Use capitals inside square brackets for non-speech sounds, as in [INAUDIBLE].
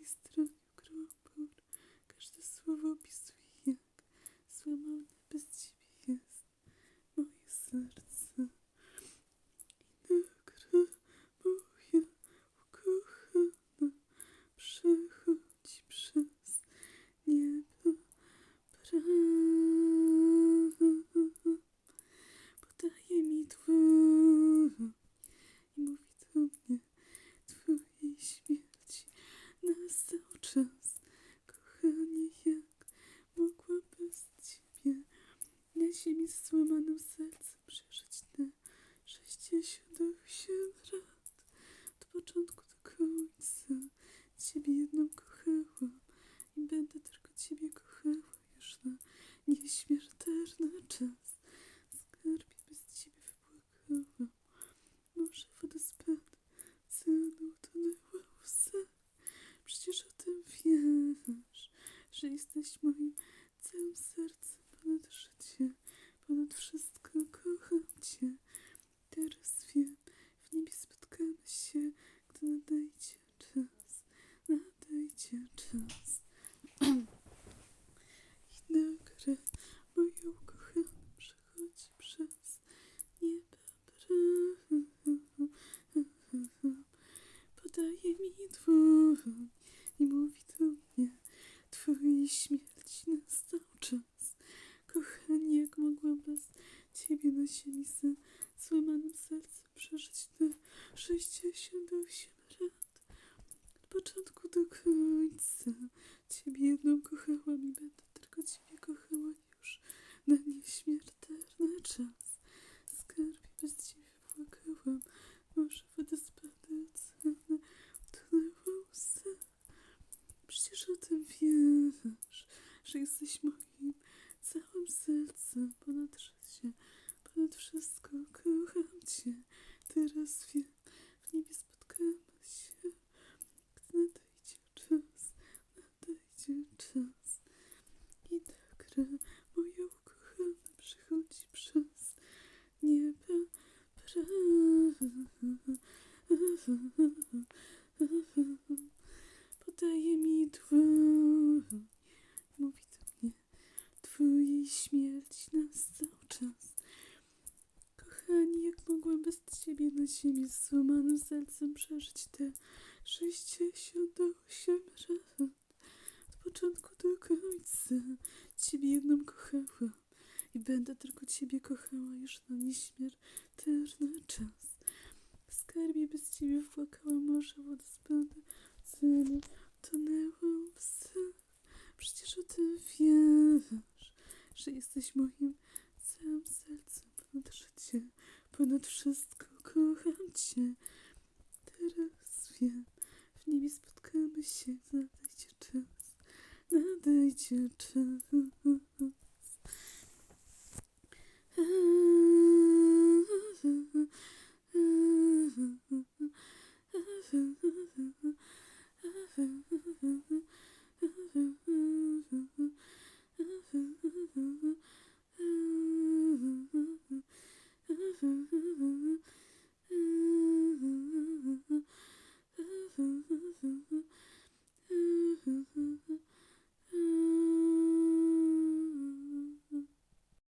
W każdej stronie ukryłam ból, każde słowo opisuje, jak złamane bez ciebie jest moje serce. I nagra moja ukochana przechodzi przez niebo prawo. Podaje mi dłoń i mówi do mnie Twojej śmierci nastał czas. Kochanie, jak mogła bez Ciebie na ziemi z złamanym sercem przeżyć te 68 lat. Od początku do końca Ciebie jedną kochałam i będę tylko Ciebie kochała już na nieśmiertelny czas. Skarbie bez Ciebie wypłakałam. Może wodospad cenu utonęła łzach. Przecież o tym wiesz, że jesteś moim całym sercem ponad życie, ponad wszystko kocham Cię. Teraz wiem, w niebie spotkamy się, gdy nadejdzie czas, nadejdzie czas. [CLEARS THROAT] I nagle moja ukochana przechodzi przez nieba prawo. Podaje mi i mówi do mnie Twojej śmierci nastał czas. Kochanie, jak mogłam bez Ciebie na ziemi z złamanym sercem przeżyć te 68 lat. Od początku do końca Ciebie jedną kochałam i będę tylko Ciebie kochała już na nieśmiertelny czas. Skarbie bez Ciebie płakałam, może wodospady oceny utonęła łzy. Przecież o tym wiesz, że jesteś moim sercem ponad życie, ponad wszystko kocham Cię. Teraz wiem, w niebie spotkamy się, gdy nadejdzie czas, nadejdzie czas. I nagle moja ukochana przechodzi przez nieba. Podaje mi dłoń, mówi do mnie, Twojej śmierci nastał czas. Kochani, jak mogłam bez Na ziemi z złamanym sercem przeżyć te 68 lat. Od początku do końca Ciebie jedną kochałam i będę tylko Ciebie kochała już na nieśmiertelny czas. W skarbie bez Ciebie wpłakałam morze wodospady, ceny tonęło w sen. Przecież o tym wiesz, że jesteś moim całym sercem ponad życie, ponad wszystko kocham Cię.